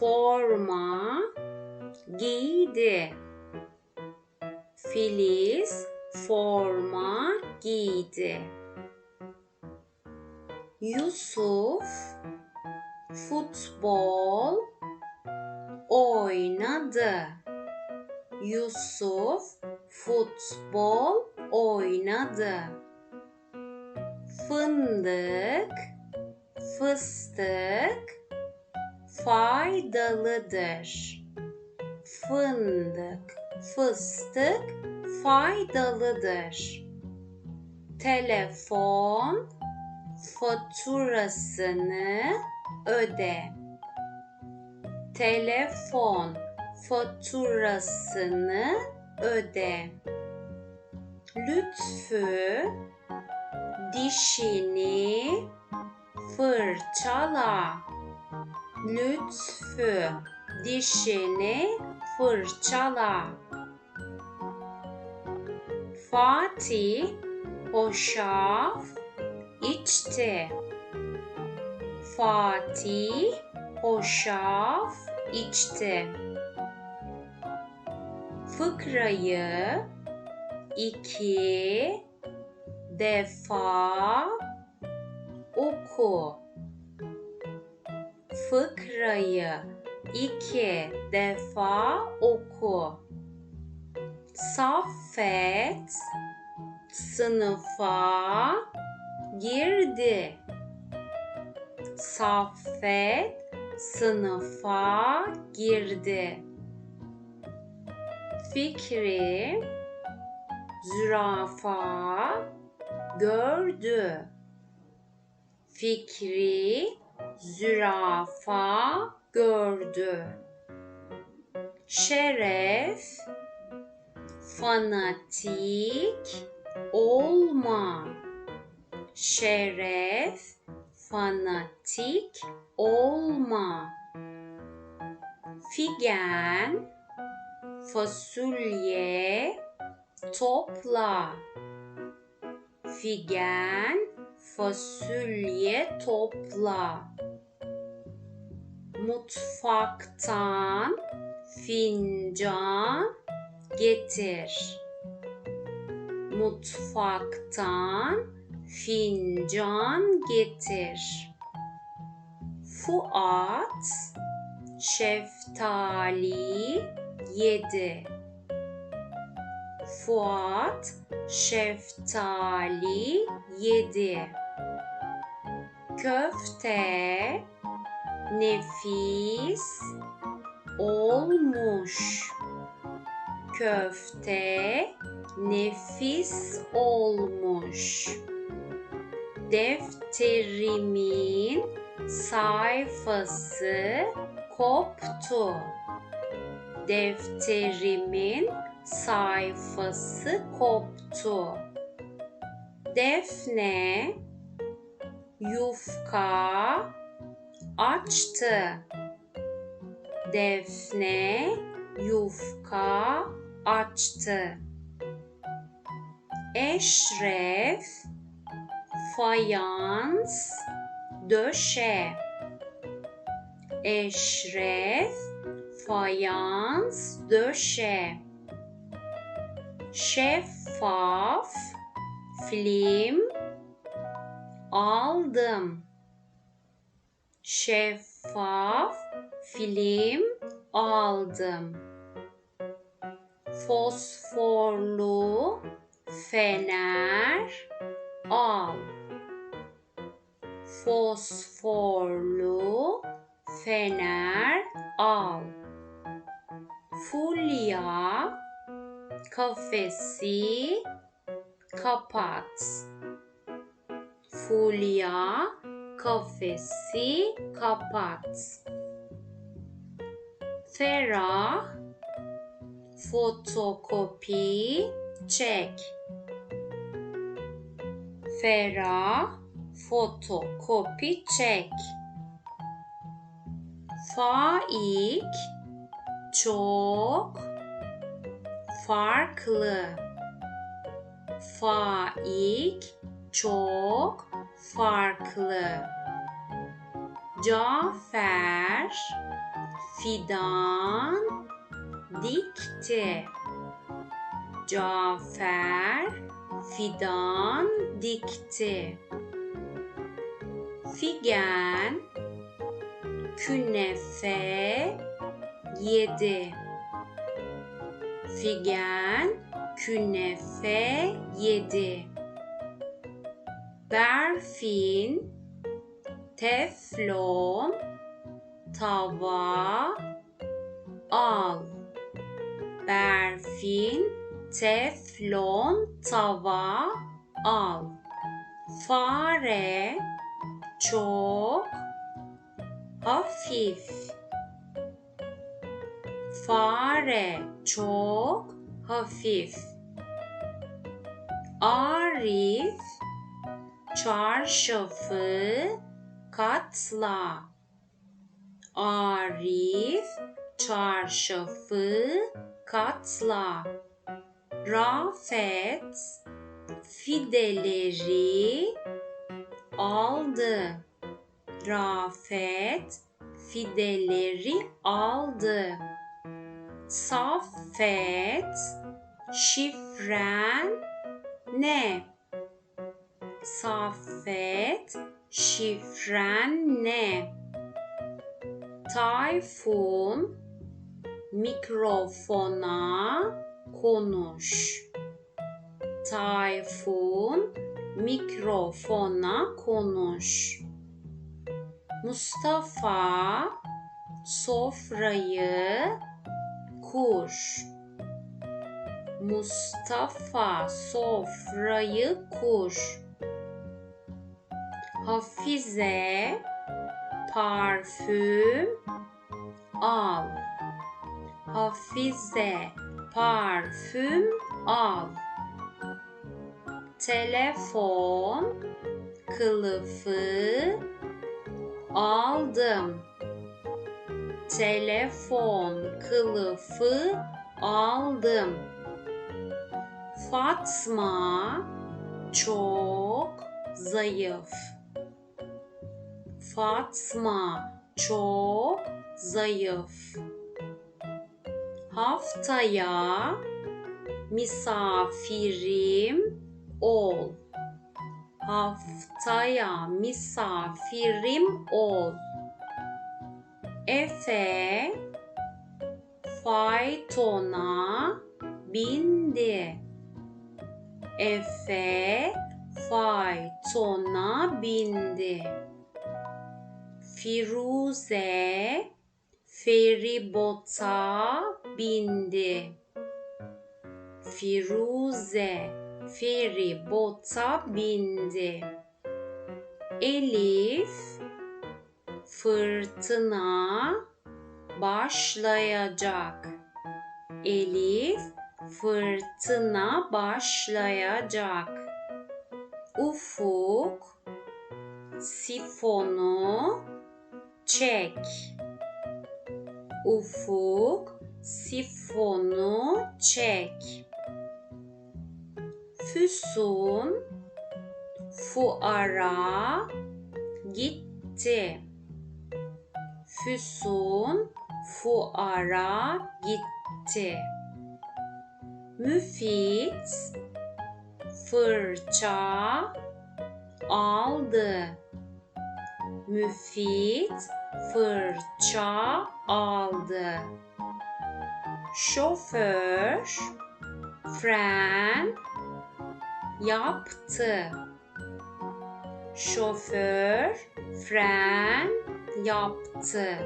forma giydi. Filiz forma giydi. Yusuf futbol oynadı. Yusuf futbol oynadı. Fındık, fıstık faydalıdır. Fındık, fıstık faydalıdır. Telefon faturasını öde. Telefon faturasını öde. Lütfü dişini fırçala. Lütfü dişini fırçala. Fatih hoşaf içti. Fatih hoşaf içti. Fıkrayı iki defa oku. Fıkrayı iki defa oku. Saffet sınıfa girdi. Saffet sınıfa girdi. Fikri zürafa gördü. Fikri zürafa gördü. Şeref fanatik olma. Şeref fanatik olma. Figen fasulye topla. Figen fasulye topla. Mutfaktan fincan getir. Mutfaktan fincan getir. Fuat şeftali yedi. Fuat şeftali yedi. Köfte nefis olmuş. Köfte nefis olmuş. Defterimin sayfası koptu. Defterimin sayfası koptu. Defne yufka açtı. Defne yufka açtı. Eşref fayans döşe. Eşref fayans döşe. Şeffaf film aldım. Şeffaf film aldım. Fosforlu fener al. Fosforlu fener al. Fulya kafesi kapat. Fulya kafesi kapat. Ferah fotokopi çek. Ferah fotokopi çek. Faik çok farklı. Faik çok farklı. Cafer fidan dikti. Cafer fidan dikti. Figen künefe yedi. Figen künefe yedi. Berfin teflon tava al. Berfin teflon tava al. Fare çok hafif. Fare çok hafif. Arif çarşafı katla. Arif çarşafı katla. Rafet fideleri aldı. Rafet fideleri aldı. Saffet şifren ne? Saffet şifren ne? Tayfun mikrofona konuş. Tayfun mikrofona konuş. Mustafa sofrayı kur. Mustafa sofrayı kur. Hafize parfüm al. Hafize parfüm al. Telefon kılıfı aldım. Telefon kılıfı aldım. Fatma çok zayıf. Fatma çok zayıf. Haftaya misafirim ol. Haftaya misafirim ol. Efe faytona bindi. Efe faytona bindi. Firuze feribota bindi. Firuze feribota bindi. Elif fırtına başlayacak. Elif fırtına başlayacak. Ufuk sifonu çek. Ufuk sifonu çek. Füsun fuara gitti. Füsun fuara gitti. Müfit fırça aldı. Müfit fırça aldı. Şoför fren yaptı. Şoför fren yaptı.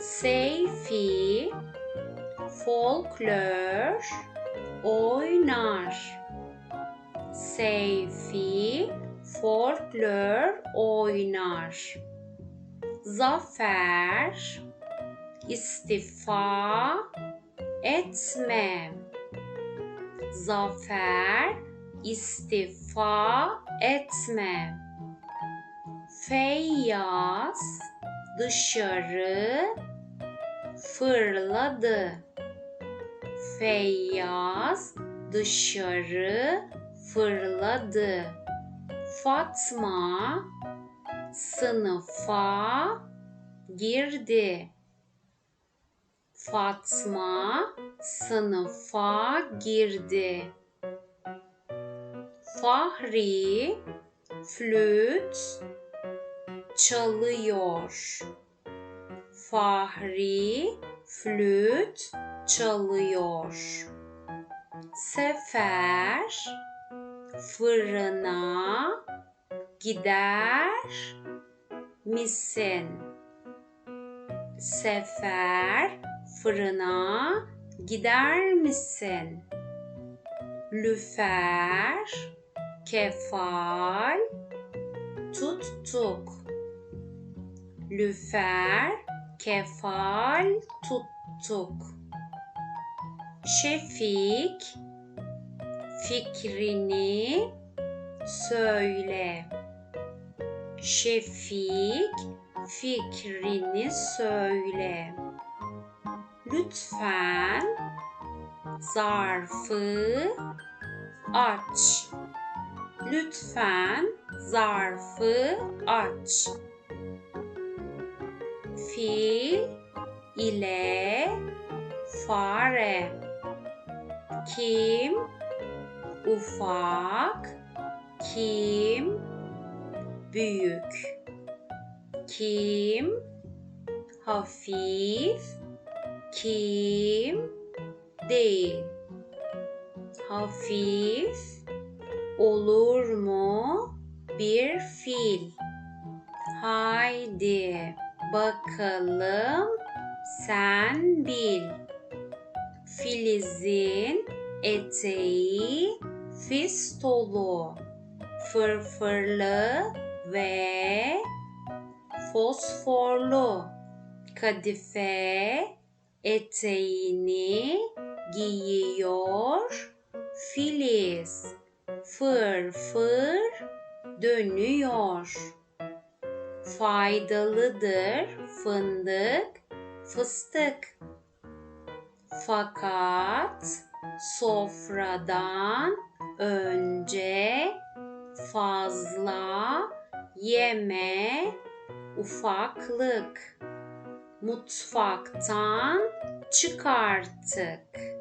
Seyfi folklor oynar. Seyfi folklor oynar. Zafer istifa etme. Zafer istifa etme. Feyyaz dışarı fırladı. Feyyaz dışarı fırladı. Fatma sınıfa girdi. Fatma sınıfa girdi. Fahri flüt çalıyor. Fahri flüt çalıyor. Sefer fırına gider misin? Sefer fırına gider misin? Lüfer kefal tuttuk. Lüfer kefal tuttuk. Şefik fikrini söyle. Şefik fikrini söyle. Lütfen zarfı aç. Lütfen zarfı aç. Fil ile fare. Kim ufak, kim büyük. Kim hafif, kim değil. Hafif olur mu bir fil? Haydi bakalım sen bil. Filizin eteği fistolu, fırfırlı ve fosforlu. Kadife eteğini giyiyor. Filiz fır fır dönüyor. Faydalıdır fındık, fıstık. Fakat sofradan önce fazla yeme ufaklık. Mutfaktan çık artık.